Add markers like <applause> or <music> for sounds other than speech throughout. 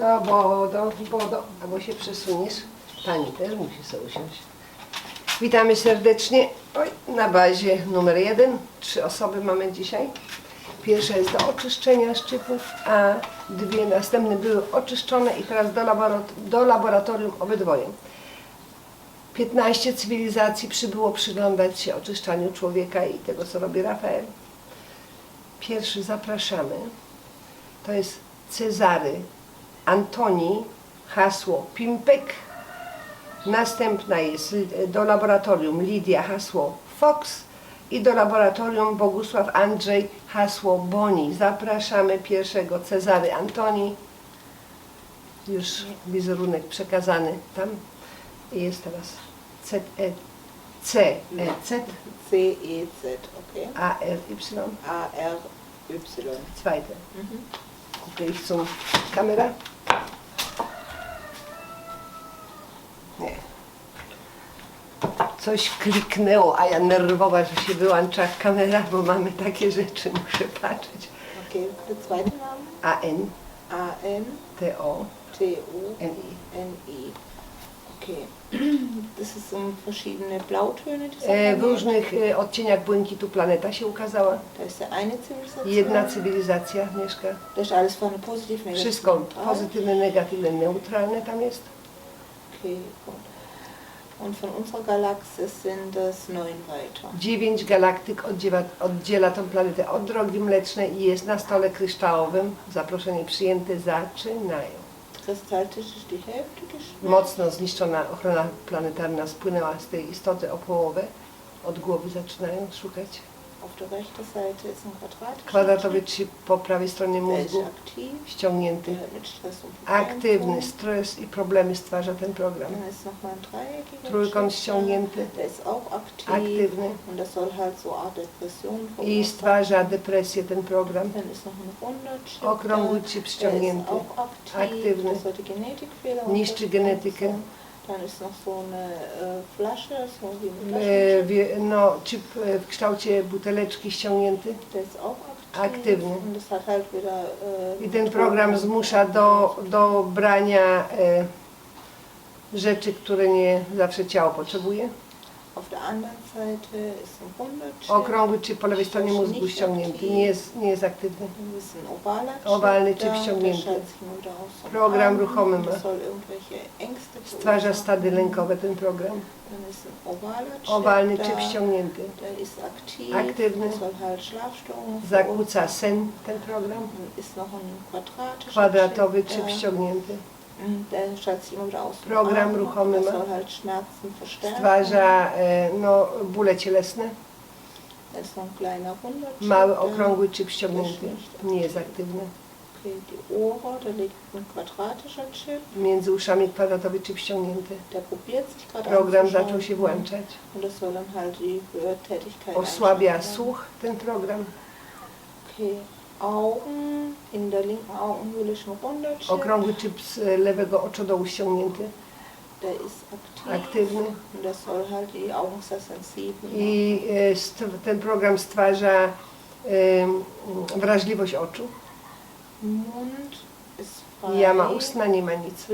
No Bodo, Bodo, albo się przesuniesz. Pani też musi sobie usiąść. Witamy serdecznie Oj, na bazie numer jeden. Trzy osoby mamy dzisiaj. Pierwsza jest do oczyszczenia szczypów, a dwie następne były oczyszczone i teraz do, laborat- do laboratorium obydwoje. 15 cywilizacji przybyło przyglądać się oczyszczaniu człowieka i tego, co robi Rafael. Pierwszy zapraszamy. To jest Cezary Antoni, hasło Pimpek. Następna jest y, do laboratorium Lidia, hasło Fox. I do laboratorium Bogusław Andrzej, hasło Boni. Zapraszamy pierwszego Cezary Antoni. Już wizerunek przekazany tam. I jest teraz C, E, C, E, C, C-E-Z, okay. A, R, Y. A-R-Y. Zweite. Mhm. Ich zum Kamera. Nie. Coś kliknęło, a ja nerwowa, że się wyłącza kamera, bo mamy takie rzeczy, muszę patrzeć. Okay, der zweite Name? A-N, A-N-T-U-N-I. T-O-N-I. Okay. <clears throat> Das sind verschiedene Blautöne, E, w różnych e, odcieniach błękitu planeta się ukazała. Da ist der eine Zivilisation. Jedna cywilizacja mieszka. Da ist alles vorne positiv, negativ. Wszystko neutral. pozytywne, negatywne, neutralne tam jest. Okay, gut. Und von unserer Galaxie sind es neun weiter. Dziewięć galaktyk oddziela, oddziela tą planetę od drogi mlecznej i jest na stole kryształowym. Zaproszenie przyjęte, zaczynają. Mocno zniszczona ochrona planetarna spłynęła z tej istoty o połowę. Od głowy zaczynają szukać. Auf der rechten Seite ist ein quadratischer Kwadratowy trzy po prawej stronie Der ist mózgu aktiv. ściągnięty. Der hat mit Stress und Problemen Aktywny zu stres i problemy stwarza ten program. Dann ist nochmal ein dreieckiger Trójkąt Chip. ściągnięty, Der ist auch aktiv. aktywny Und das soll halt so Art Depression i verursachen. stwarza depresję ten program. Dann ist noch ein runder Chip. Okrągły chip Der ist ściągnięty, auch aktiv. aktywny. Das Genetikfehler Niszczy unterstützen. genetykę. Äh, Flasche, so wie ein E, wie- No, chip e, w kształcie buteleczki ściągnięty. Auch aktiv. Aktywny. Äh, I ten program zmusza do, do brania e, rzeczy, które nie zawsze ciało potrzebuje. Auf der anderen Seite ist ein runder. Okrągły chip po lewej stronie mózgu ściągnięty, nie jest, nie jest aktywny. Owalny aus und Program ruchomy ma. Stwarza stady lękowe ten program. Owalny ist aktiv. Aktywny. Zakłóca sen ten program. Kwadratowy Chip. chip an. ruchomy ma. soll halt Schmerzen verstärken. Stwarza e, no, bóle cielesne. Da ist noch ein kleiner runder Chip. Mały, okrągły chip ściągnięty. Nie jest aktywny. Okay, die Ohren, da liegt ein quadratischer Chip. Między uszami kwadratowy chip ściągnięty. Der probiert sich gerade Program zaczął się włączać. Und das soll dann halt die Hörtätigkeit Osłabia einschränken. słuch ten program. Okay, Augen, in der linken Augenhöhle Chip. Okrągły chip z e, lewego oczodołu ściągnięty. Der ist aktiv. Aktywny. Und das soll halt die Augen sehr sensibel I e, st- ten program stwarza wrażliwość oczu. Mund. Jama ustna nie ma nic.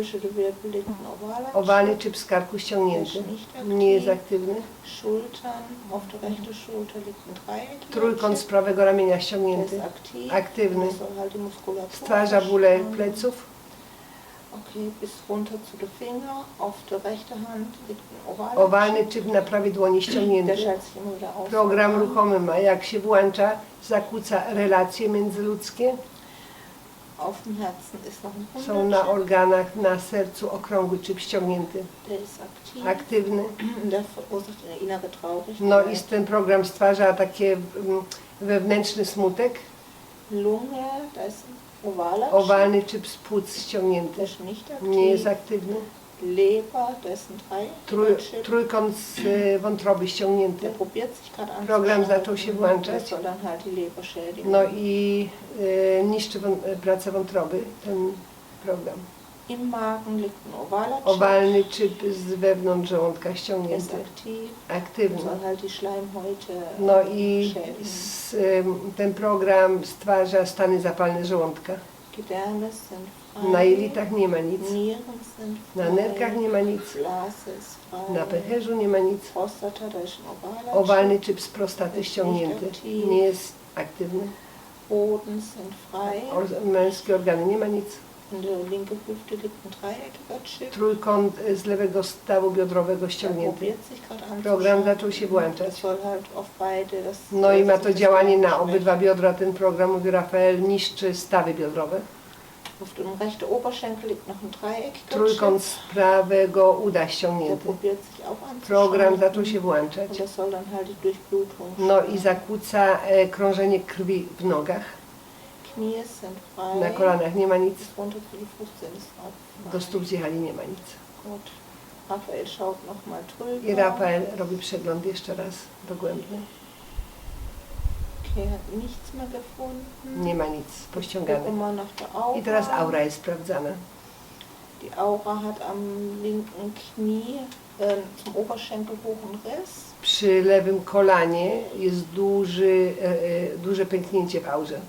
Ovaler Owalny Chip. chip z karku ściągnięty. Nie jest aktywny. Trójkąt z prawego ramienia ściągnięty. Aktywny. Stwarza bóle verstärken. pleców. Okay, bis runter zu den Finger. Auf der rechten Hand liegt ein ovaler Owalny chip na prawej dłoni ściągnięty. Program ruchomy ma, jak się włącza, zakłóca relacje międzyludzkie. Auf dem Herzen ist noch ein Są na organach, na sercu okrągły chip ściągnięty. Der ist aktiv. Aktywny. <clears throat> No i ten program stwarza takie mm, wewnętrzny smutek. Lunge, ein ovaler Owalny z płuc ściągnięty. Nie jest aktywny. Leber, da ist ein Trój, trójkąt z y, wątroby ściągnięty. Der probiert sich gerade an. Program zaczął się włączać. Das soll dann halt die Leber schädigen. No i y, niszczy wą, pracę wątroby ten program. Im Magen liegt ein ovaler Chip. Owalny chip z wewnątrz żołądka Der ist ściągnięty. aktiv. Aktywny. Soll halt die Schleimhäute No i schädigen. s, ym, ten program stwarza stany zapalne żołądka. Gedärme sind. Na jelitach nie ma nic. Na nerkach nie ma nic. Na pęcherzu nie ma nic. Owalny czyp z prostaty ściągnięty. Nie jest aktywny. Męskie organy nie ma nic. Trójkąt z lewego stawu biodrowego ściągnięty. Program zaczął się włączać. No i ma to działanie na obydwa biodra. Ten program, mówi Rafael, niszczy stawy biodrowe. Auf dem rechten Oberschenkel liegt noch ein dreieckiger Trójkąt z prawego uda ściągnięty. Program zaczął się włączać. No i zakłóca e, krążenie krwi w nogach. Na kolanach nie ma nic. Do stóp zjechali nie ma nic. I Rafael robi przegląd jeszcze raz dogłębny. Okay, hat nichts mehr gefunden. Nie ma nic pościągane. nach der Aura. I teraz aura jest sprawdzana. Die Aura hat am linken Knie ähm, zum Oberschenkel hoch einen Riss. Przy lewym kolanie jest duży, e, e, duże pęknięcie w aurze.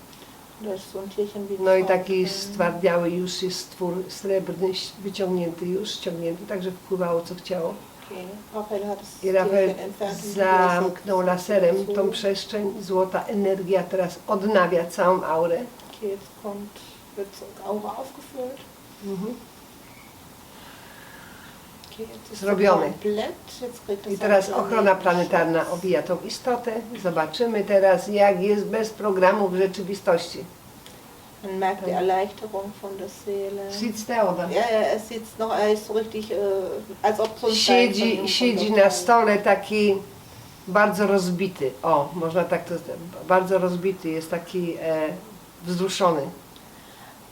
Da ist so ein Tierchen wie No i taki stwardniały już jest stwór srebrny, wyciągnięty już, ściągnięty, także wpływało co chciało. I Rafael zamknął laserem tą przestrzeń. Złota energia teraz odnawia całą aurę. Mhm. Zrobione. I teraz ochrona planetarna owija tą istotę. Zobaczymy teraz, jak jest bez programu w rzeczywistości. Man merkt die Erleichterung von der Seele. Sitz Theodor. Ja, ja, er sitzt noch, er ist so richtig, äh, als ob so ein Siedzi, siedzi na stole taki bardzo rozbity. O, można tak to. Bardzo rozbity, jest taki e, wzruszony.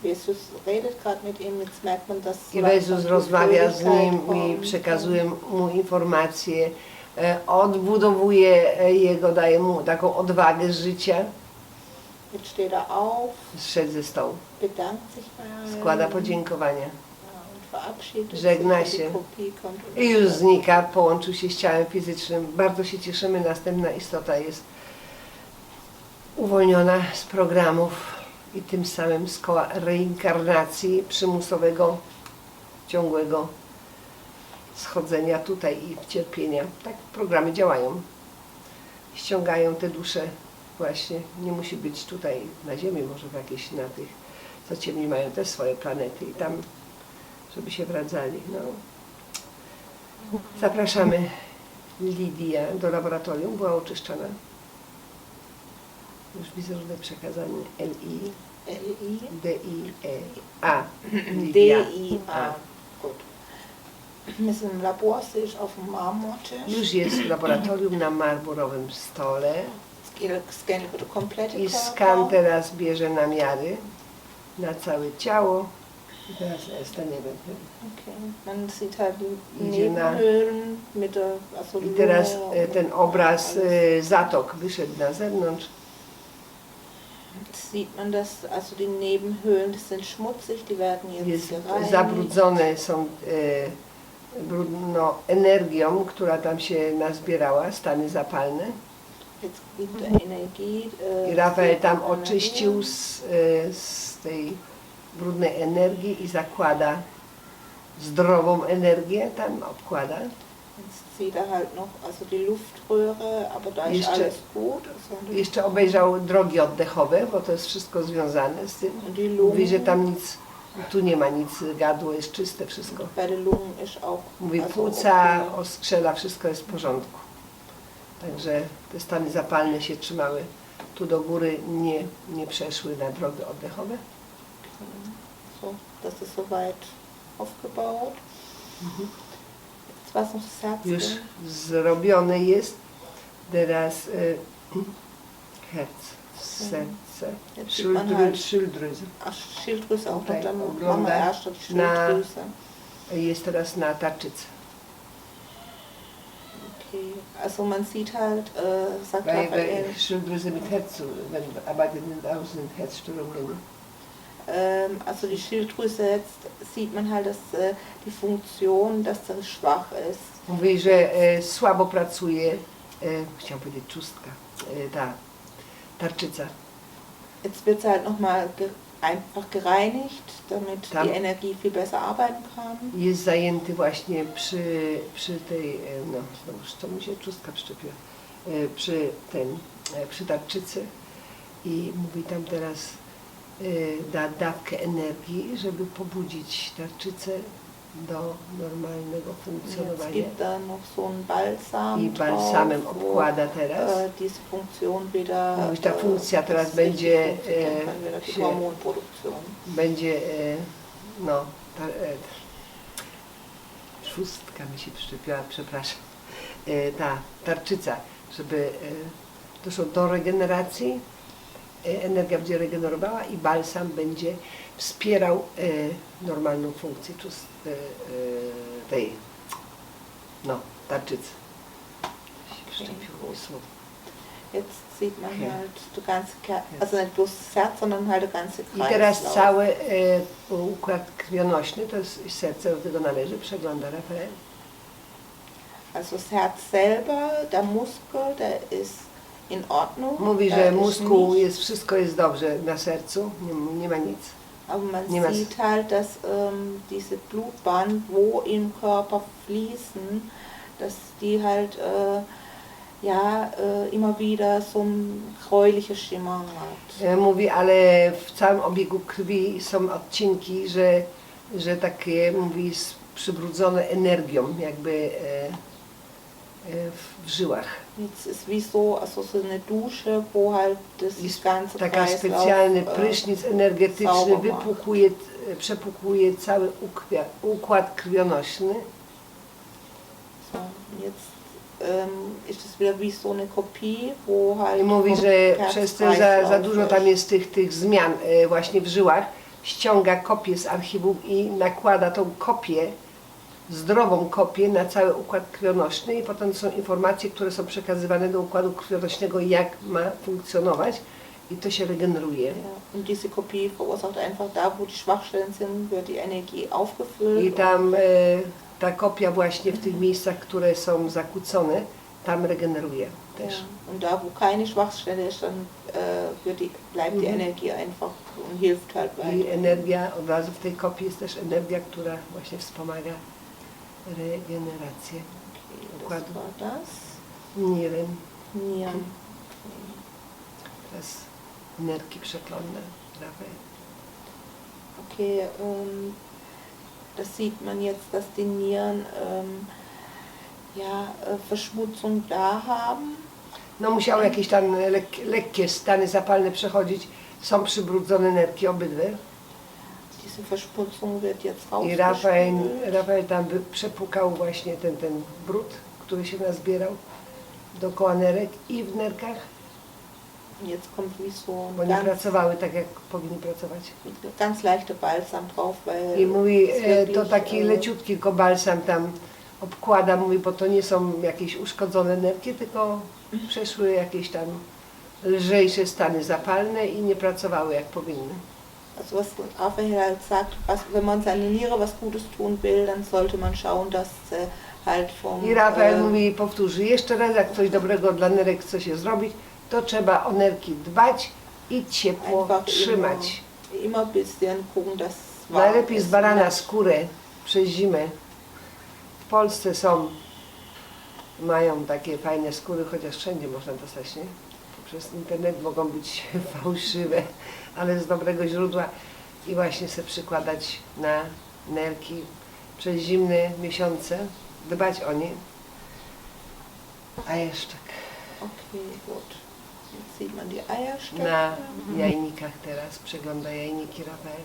Jesus redet gerade mit ihm, jetzt merkt man, dass I Jezus rozmawia z nim i przekazuje mu informacje, e, odbudowuje e, jego, daje mu taką odwagę życia. Jetzt steht er auf, Zszedł ze stołu, bedankt sich bei allen składa podziękowania. ja, und verabschiedet Żegna sich. się. Die Kopie kommt und I już znika, połączył się z ciałem fizycznym. Bardzo się cieszymy, następna istota jest uwolniona z programów i tym samym z koła reinkarnacji przymusowego, ciągłego schodzenia tutaj i cierpienia. Tak programy działają. Ściągają te dusze właśnie. Nie musi być tutaj na Ziemi, może w jakieś na tych, co ciemni mają też swoje planety i tam, żeby się wracali. No. Zapraszamy Lidię do laboratorium, była oczyszczona. Już wizerunek przekazany LI, L-I, DI, E, A. <clears throat> Lidia. D-I-A. Gut. Ist im Labor, sehe ich auf dem Marmortisch. Już jest w laboratorium na marmurowym stole I skan teraz bierze namiary na całe ciało. I teraz Esta nie będzie. Okay. Man sieht halt die Idzie na- Nebenhöhlen mit der also I teraz Lunge e, ten obraz alles. e, zatok wyszedł na zewnątrz. Sieht man das, also die Nebenhöhlen, die sind schmutzig, die werden jetzt jest gereinigt. zabrudzone są e, brudno energią, która tam się nazbierała, stany zapalne. I Rafael sieht tam oczyścił z, e, z tej brudnej energii i zakłada zdrową energię, tam obkłada. Jeszcze- Jeszcze obejrzał drogi oddechowe, bo to jest wszystko związane z tym. Mówi, że tam nic, tu nie ma nic, gardło jest czyste wszystko. Mówi, płuca, okay. oskrzela, wszystko jest w porządku. Także te stany zapalne się trzymały. Tu do góry nie, nie przeszły na drogi oddechowe. So, das ist soweit aufgebaut. Was noch Herz. Już zrobione jest. Teraz y, herc, serce, Jetzt sieht man szyldry, halt- szyldryz. Ach, Schilddrüse auch noch, Tutaj dann ogląda machen wir erst die na- Schilddrüse. Jest teraz na tarczycy. Okay, also man sieht halt, äh, sagt Weil, weil Schilddrüse mit Herz, wenn arbeitet nicht aus den Herzströmungen. ähm, also die Schilddrüse jetzt sieht man halt, dass äh, die Funktion, dass das schwach ist. Mówi, że e, słabo pracuje, e, chciałam powiedzieć czustka, e, ta tarczyca. Jetzt wird es halt nochmal einfach gereinigt, damit Tam- die Energie viel besser arbeiten kann. jest zajęty właśnie przy, przy tej, e, no znowuż to mi się czustka przyczepiła, e, przy e, przy tarczycy i mówi tam teraz e, da dawkę energii, żeby pobudzić tarczycę do normalnego Jetzt funkcjonowania gibt er noch so einen Balsam i balsamem drauf, obkłada teraz. äh, diese Funktion wieder Mówisz, ta äh, funkcja teraz będzie, e, się- będzie, e, no, ta, e, szóstka mi się przyczepiła, przepraszam, e, ta tarczyca, żeby e, doszło do regeneracji, e, energia będzie regenerowała i balsam będzie wspierał e, normalną funkcję czust, e, e, tej, no, tarczycy. Jetzt sieht man Okay. halt die ganze, Ker also nicht bloß das Herz, sondern halt der ganze I teraz Kreislauf. cały e, układ krwionośny, to jest serce do tego należy, przegląda Rafael. Also das Herz selber, der Muskel, der ist in Ordnung. Mówi, że mózgu jest, wszystko jest dobrze na sercu, nie, nie ma nic. Aber man Niemals. sieht halt, dass ähm, diese Blutbahnen, wo im Körper fließen, dass die halt äh, ja äh, immer wieder so ein gräuliches Schimmer hat. E, Mówi, ale w całym obiegu krwi są odcinki, że, że takie, mówi, przybrudzone energią, jakby e, e, w żyłach. Ist wie so, also so eine Dusche, wo halt das Jest ganze Taka Kreislauf, specjalny äh, prysznic energetyczny sauber wypukuje, przepukuje cały ukwia, układ krwionośny. So, jetzt ähm, ist es wieder wie so eine Kopie, wo halt I mówi, że przez te za, za dużo tam jest tych, tych zmian e, właśnie w żyłach, ściąga kopię z archiwum i nakłada tą kopię, zdrową kopię na cały układ krwionośny i potem są informacje, które są przekazywane do układu krwionośnego, jak ma funkcjonować i to się regeneruje. Ja, und diese Kopie verursacht einfach da, wo die Schwachstellen sind, wird die Energie aufgefüllt. I tam e, ta kopia właśnie w tych miejscach, które są zakłócone, tam regeneruje und, ja, też. und da, wo keine Schwachstelle ist, dann wird die, bleibt die Mhm. Energie einfach und hilft halt I weiter. energia, od razu w tej kopii jest też energia, która właśnie wspomaga regenerację das układu. das. Nieren, Nieren. teraz nerki przeklonne, prawe. Okay, ähm, das sieht man jetzt, dass die Nieren ähm, ja, Verschmutzung da haben. No musiały jakieś tam lek, lekkie stany zapalne przechodzić, są przybrudzone nerki obydwie. Verschmutzung wird jetzt I Rafael, rausgespült. Rafael tam by przepukał właśnie ten, ten brud, który się nazbierał dookoła nerek i w nerkach, Jetzt kommt wie so bo ein nie ganz, pracowały tak, jak powinny pracować. ganz leichter Balsam drauf, weil I mówi, es e, to wirklich, taki äh, leciutki tylko balsam tam obkłada, mówi, bo to nie są jakieś uszkodzone nerki, tylko przeszły jakieś tam lżejsze stany zapalne i nie pracowały jak powinny. Also was Raphael sagt, was, wenn man seiner Niere was Gutes tun will, dann sollte man schauen, dass äh, halt vom I Rafael äh, mówi, powtórzy jeszcze raz, jak coś dobrego dla nerek chce się zrobić, to trzeba o nerki dbać i ciepło trzymać. immer, immer bisschen gucken, dass Najlepiej z barana skórę przez zimę. W Polsce są, mają takie fajne skóry, chociaż wszędzie można dostać, nie? Przez internet mogą być <laughs> fałszywe, ale z dobrego źródła i właśnie sobie przykładać na nerki przez zimne miesiące, dbać o nie. A jeszcze Okay, gut. Jetzt sieht man die Eierstöcke. na jajnikach teraz, przegląda jajniki Rafael.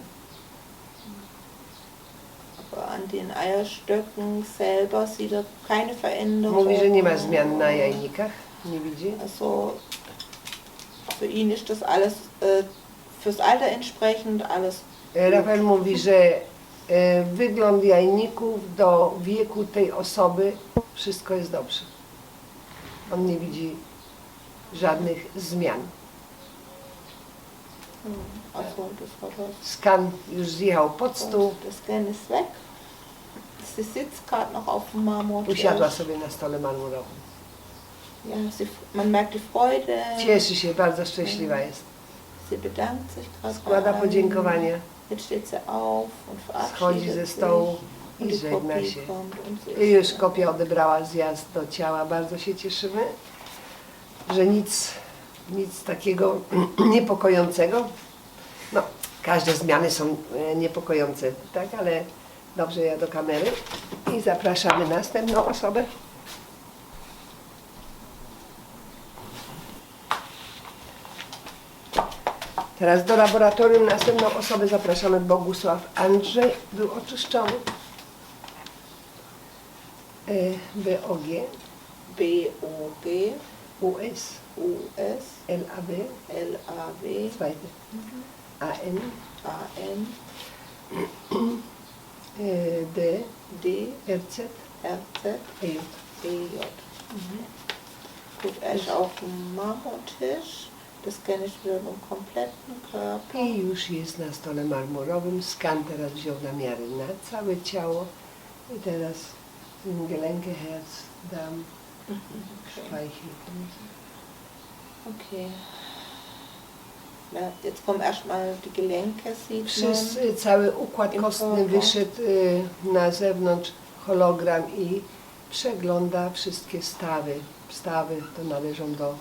Aber an den Eierstöcken selber sieht er keine Veränderung. Mówi, że nie ma zmian na jajnikach, nie widzi. Also für ihn ist das alles äh, fürs Alter entsprechend alles E, Rafael mówi, że e, wygląd jajników do wieku tej osoby wszystko jest dobrze. On nie widzi żadnych zmian. Also das war das. Skan już zjechał pod stół, Und das Scan ist weg. Sie sitzt gerade noch auf dem Marmor. usiadła sobie na stole marmurowym. Ja, sie, man merkt die Freude. Cieszy się, bardzo szczęśliwa jest. Sie bedankt sich składa podziękowania, Jetzt steht sie auf und schodzi ze verabschiedet stołu sich. I żegna się. kommt und sie I już ist kopia odebrała zjazd do ciała. Bardzo się cieszymy, że nic, nic takiego <clears throat> niepokojącego. No, każde zmiany są e, niepokojące, tak, ale dobrze ja do kamery. I zapraszamy następną osobę. Teraz do laboratorium następną osobę zapraszamy. Bogusław Andrzej był oczyszczony. E, BOG, B-O-G, US, U-S, LAB, L-A-W, zweite, AN, A-N, e, D, D, RZ, R-Z, EJ. E-J. Gut, er ist auf dem Marmortisch. Ich wieder im kompletten Körper. I już jest na stole marmurowym. Skan teraz wziął namiary na całe ciało. I teraz Gelenke, Herz, Okay. Speichel. okay. Na, jetzt kommen erstmal die Gelenke, sieht. Wszyscy, cały układ kostny wyszedł y, na zewnątrz, hologram i przegląda wszystkie stawy. Stawy to należą do...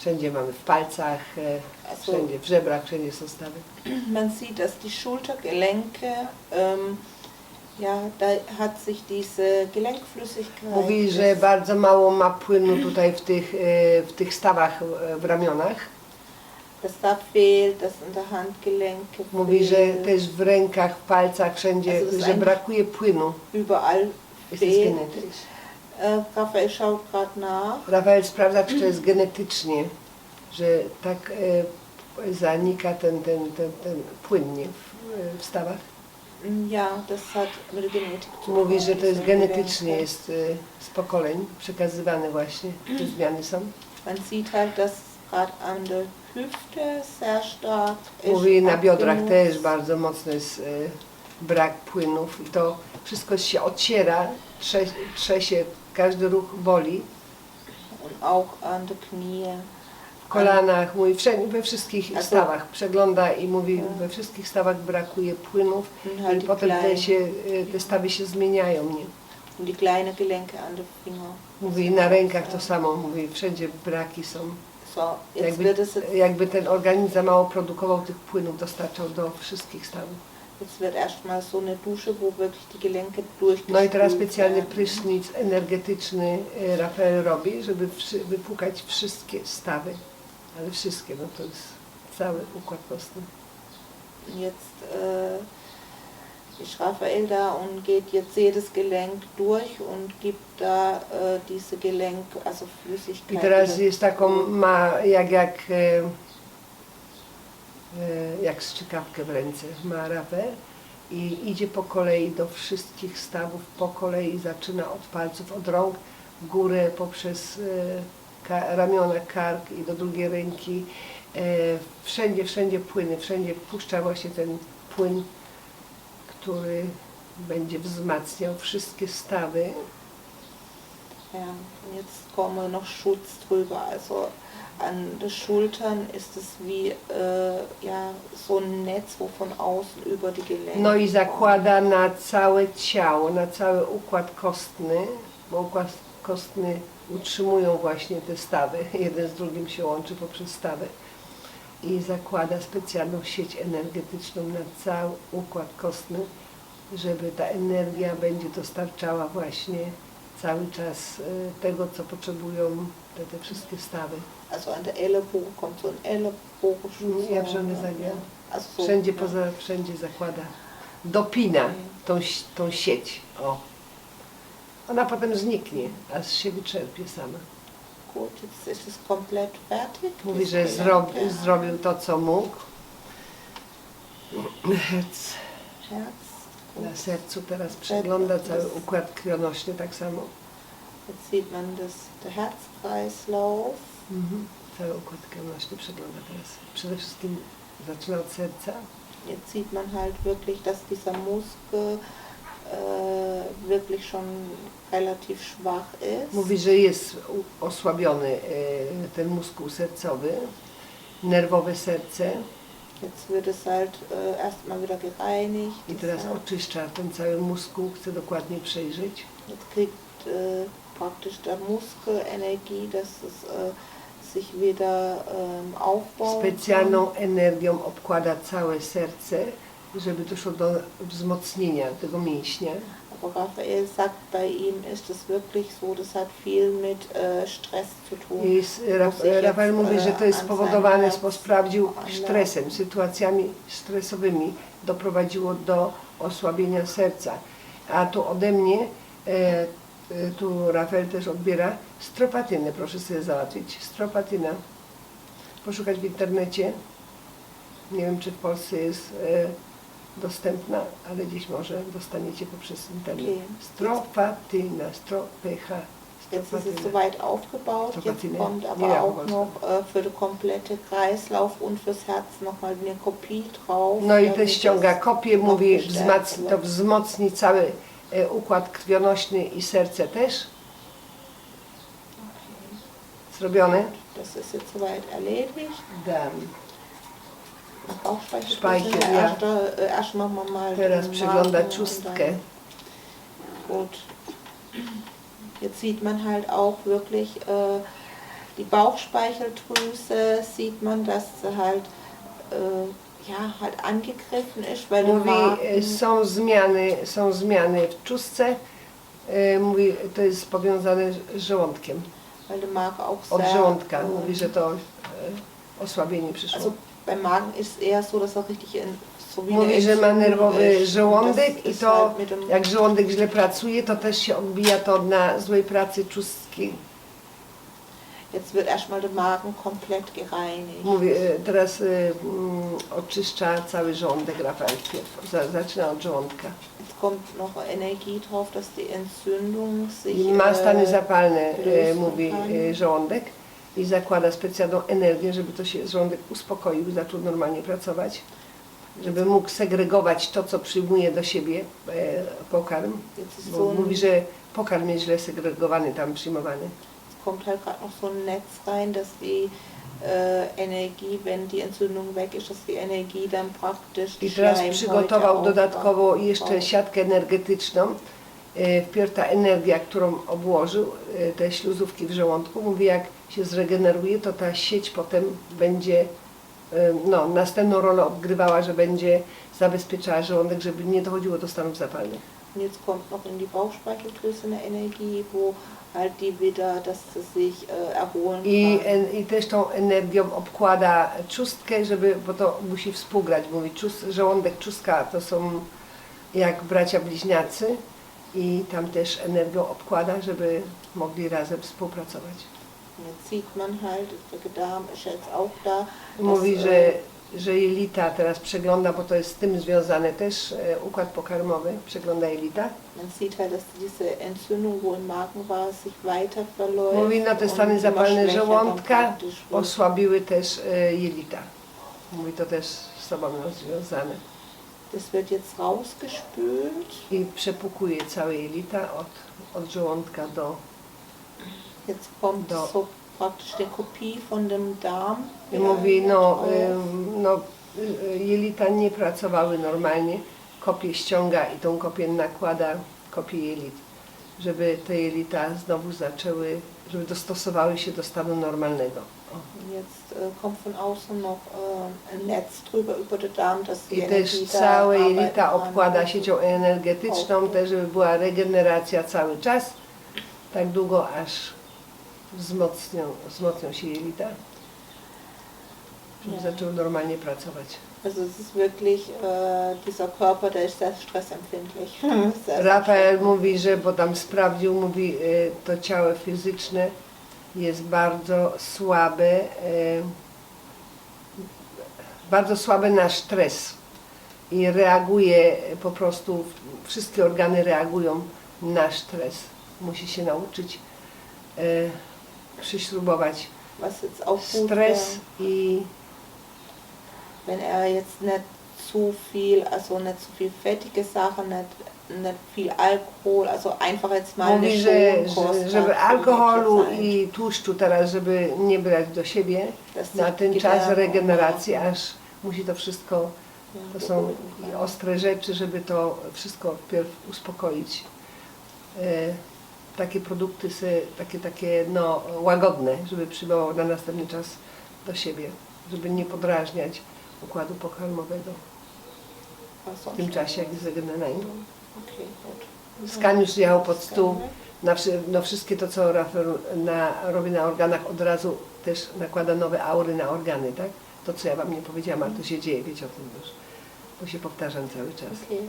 Wszędzie mamy w palcach, e, Also, wszędzie w żebrach, wszędzie są stawy. <clears throat> man sieht, dass die Schultergelenke, ähm, ja, da hat sich diese Gelenkflüssigkeit. Mówi, że bardzo mało ma płynu tutaj w tych, e, w tych stawach e, w ramionach. dass da fehlt, dass in der Handgelenke Mówi, że też w rękach, w palcach, wszędzie, Also że brakuje płynu. überall fehlt. Äh, Raphael schaut gerade nach. Rafael sprawdza, czy to jest genetycznie, że tak e, zanika ten, ten, ten, ten płynnie w, w stawach. Ja, das hat mit der Genetik zu Mówi, że to jest genetycznie, jest e, z pokoleń przekazywane właśnie, te zmiany są. Man sieht halt, dass gerade an der Hüfte sehr stark ist. Mówi, na biodrach abgenutzt. też bardzo mocno jest e, brak płynów i to wszystko się ociera, trze, trze się, każdy ruch boli. Und auch an der Knie. W kolanach, wszędzie, we wszystkich A to- stawach. Przegląda i mówi, we wszystkich stawach brakuje płynów i die, potem te, kleinen, się, e, te stawy się zmieniają. Nie? und die kleinen Gelenke an der Finger. Mówi, na rękach to samo, mówi, wszędzie braki są. So, jetzt Jakby, wird es jetzt, jakby ten organizm za mało produkował tych płynów, dostarczał do wszystkich stawów. Jetzt wird erstmal so eine Dusche, wo wirklich die Gelenke No i teraz specjalny prysznic energetyczny e, Rafael robi, żeby wszy- wypłukać wszystkie stawy. Ale wszystkie, no to jest cały układ kostny. Jetzt äh, ist Raphael da und geht jetzt jedes Gelenk durch und gibt da äh, diese Gelenk, also I Flüssigkeit. teraz jest taką, ma jak, jak, e, jak strzykawkę w ręce, ma Rafael i idzie po kolei do wszystkich stawów, po kolei zaczyna od palców, od rąk, w górę poprzez e, ramiona, kark i do drugiej ręki. E, wszędzie, wszędzie płyny, wszędzie puszcza właśnie ten płyn, który będzie wzmacniał wszystkie stawy. Ja, jetzt kommen noch Schutz drüber. Also an den Schultern ist es wie äh, ja, so ein Netz, wo von außen über die Gelenke No i zakłada na całe ciało, na cały układ kostny, bo układ kostny utrzymują właśnie te stawy, <laughs> jeden z drugim się łączy poprzez stawy. I zakłada specjalną sieć energetyczną na cały układ kostny, żeby ta energia będzie dostarczała właśnie cały czas e, tego, co potrzebują te, te wszystkie stawy. Also an der Ellenbogen kommt so ein Ellenbogenschutz. Ja wszędzie so, Wszędzie, ja. poza, wszędzie zakłada, dopina tą, tą sieć. O. Ona potem zniknie, aż się wyczerpie sama. Gut, jetzt ist es komplett fertig. Mówi, że zrob, ja. zrobił to, co mógł. Herz. Herz. Na sercu teraz przegląda cały układ krwionośny tak samo. Jetzt sieht man das, der Herzkreislauf. Mhm. Cały układ krwionośny przegląda teraz. Przede wszystkim zaczyna od serca. Jetzt sieht man halt wirklich, dass dieser Muskel äh, wirklich schon relativ schwach ist. Mówi, że jest osłabiony e, ten muskuł sercowy nerwowe serce Jetzt wird es halt erstmal wieder gereinigt. i teraz oczyszcza ten cały mózgu, chce dokładnie przejrzeć. Jetzt kriegt äh, praktisch der Muskel Energie, dass es äh, sich wieder ähm, aufbaut. Specjalną energią obkłada całe serce, żeby doszło do wzmocnienia tego mięśnia. Aber Raphael sagt, bei ihm ist es wirklich so, das hat viel mit äh, Stress zu tun. I Rafael mówi, że to jest spowodowane, bo sprawdził stresem, sytuacjami stresowymi, doprowadziło do osłabienia serca. A tu ode mnie, e, e, tu Rafael też odbiera stropatynę, proszę sobie załatwić. Stropatyna. Poszukać w internecie. Nie wiem, czy w Polsce jest e, dostępna, ale gdzieś może dostaniecie poprzez internet. Okej. Stropatyna, stropycha. Jetzt ist es soweit aufgebaut, jetzt kommt aber auch noch äh, für den komplette Kreislauf und fürs Herz nochmal eine Kopie drauf. No i też ściąga kopię, mówi, wzmacni, to wzmocni cały e, układ krwionośny i serce też. Zrobione? Das ist jetzt soweit erledigt. Dam. Bauchspeicheldrüse. Speichel, ja. Erst, äh, erst machen wir mal Teraz przegląda czustkę. Gut. Jetzt sieht man halt auch wirklich äh, die Bauchspeicheldrüse, sieht man, dass sie halt, äh, ja, halt angegriffen ist, weil der Mówi, e, Magen, są zmiany, są zmiany w czustce. E, Mówi, to jest powiązane z żołądkiem. weil der Magen auch Od sehr, żołądka. äh, Mówi, że to e, osłabienie przyszło. Also beim Magen ist eher so, dass er richtig in, so wie Mówi, że ma nerwowy żołądek i to jak żołądek źle pracuje, to też się odbija to na złej pracy czustki. Jetzt wird erstmal der Magen komplett gereinigt. Mówi, e, teraz e, mm, oczyszcza cały żołądek Rafael Pietro. Za- Zaczyna od żołądka. Jetzt kommt noch Energie drauf, dass die Entzündung sich I ma stany äh, zapalne, e, lösen mówi kann. e, żołądek. I zakłada specjalną energię, żeby to się żołądek uspokoił, zaczął normalnie pracować. Żeby mógł segregować to, co przyjmuje do siebie e, pokarm. Bo mówi, że pokarm jest źle segregowany, tam przyjmowany. kommt halt gerade noch so ein Netz rein, dass die äh, Energie, wenn die Entzündung weg ist, dass die Energie dann praktisch die I teraz przygotował dodatkowo jeszcze siatkę energetyczną. E, Wpierw ta energia, którą obłożył, e, te śluzówki w żołądku, mówi jak się zregeneruje, to ta sieć potem będzie, e, no, następną rolę odgrywała, że będzie zabezpieczała żołądek, żeby nie dochodziło do stanów zapalnych. Jetzt kommt noch in die Bauchspeicheldrüse eine Energie, wo halt die wieder, dass sie sich äh, erholen I, en, I też tą energią obkłada czustkę, żeby, bo to musi współgrać. Mówi, czust, żołądek, czustka to są jak bracia bliźniacy i tam też energią obkłada, żeby mogli razem współpracować. Jetzt sieht man halt, der Darm ist jetzt auch da. Mówi, dass, że, äh, że jelita teraz przegląda, bo to jest z tym związane też e, układ pokarmowy, przegląda jelita. Man sieht halt, dass diese Entzündung, wo im Magen war, sich weiter verläuft. Mówi, no te und stany immer zapalne schwächer dann żołądka praktisch wird. osłabiły też e, jelita. Mówi, to też z sobą związane. Das wird jetzt rausgespült. i przepukuje całe jelita od, od żołądka do... Jetzt kommt Da. so praktisch die Kopie von dem Darm. I Ja, mówi, no, ym, no y, jelita nie pracowały normalnie, kopię ściąga i tą kopię nakłada, kopię jelit, żeby te jelita znowu zaczęły, żeby dostosowały się do stanu normalnego. Jetzt äh, kommt von außen noch äh, ein Netz drüber über den Darm, dass die I Energie też da całe arbeiten jelita kann. obkłada siecią energetyczną, też żeby była regeneracja cały czas, tak długo aż wzmocnią, wzmocnią się jelita, żeby Ja. zaczęły normalnie pracować. Also es ist wirklich, äh, dieser Körper, der ist sehr stressempfindlich. <laughs> Sehr, Rafael mówi, że, bo tam sprawdził, mówi, y, to ciało fizyczne jest bardzo słabe, y, bardzo słabe na stres i reaguje po prostu, wszystkie organy reagują na stres. Musi się nauczyć y, przyśrubować Was jetzt auch gut stres wäre, i wenn er jetzt nicht zu viel, also nicht zu viel fettige Sachen, nicht nicht viel Alkohol, also einfach jetzt mal Mówi, eine że, że, żeby alkoholu i tłuszczu teraz, żeby nie brać do siebie na ten czas regeneracji, aż musi to wszystko, to są ostre rzeczy, żeby to wszystko wpierw uspokoić. Takie produkty, se, takie, takie no, łagodne, żeby przyjmował na następny czas do siebie, żeby nie podrażniać układu pokarmowego w tym czasie, jak jest gut. Skan już jechał pod stół. Na, no wszystkie to, co Rafael na, robi na organach, od razu też nakłada nowe aury na organy, tak? To, co ja Wam nie powiedziałam, ale to się dzieje, wiecie o tym już. Bo się powtarzam cały czas. Okay,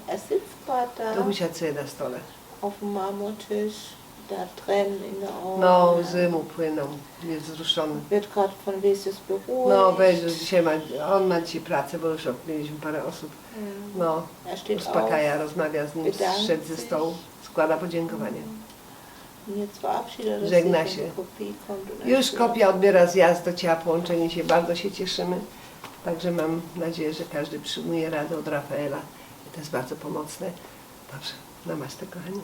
To da usiadł na stole. auf Marmortisch, der Tränen in der Augen. No, łzy mu płyną, jest wzruszony. Wird gerade von Vesius beruhigt. No, weź, że dzisiaj ma, on ma dzisiaj pracę, bo już mieliśmy parę osób. Mm. No, Er steht uspokaja, rozmawia z nim, bedankt zszedł ze sich. stołu, składa podziękowania. und jetzt verabschiedet er sich, Żegna wenn się. die Kopie kommt. Und Już kopia odbiera zjazd do ciała, połączenie się, bardzo się cieszymy. Także mam nadzieję, że każdy przyjmuje radę od Rafaela. To jest bardzo pomocne. Dobrze, namaste kochani.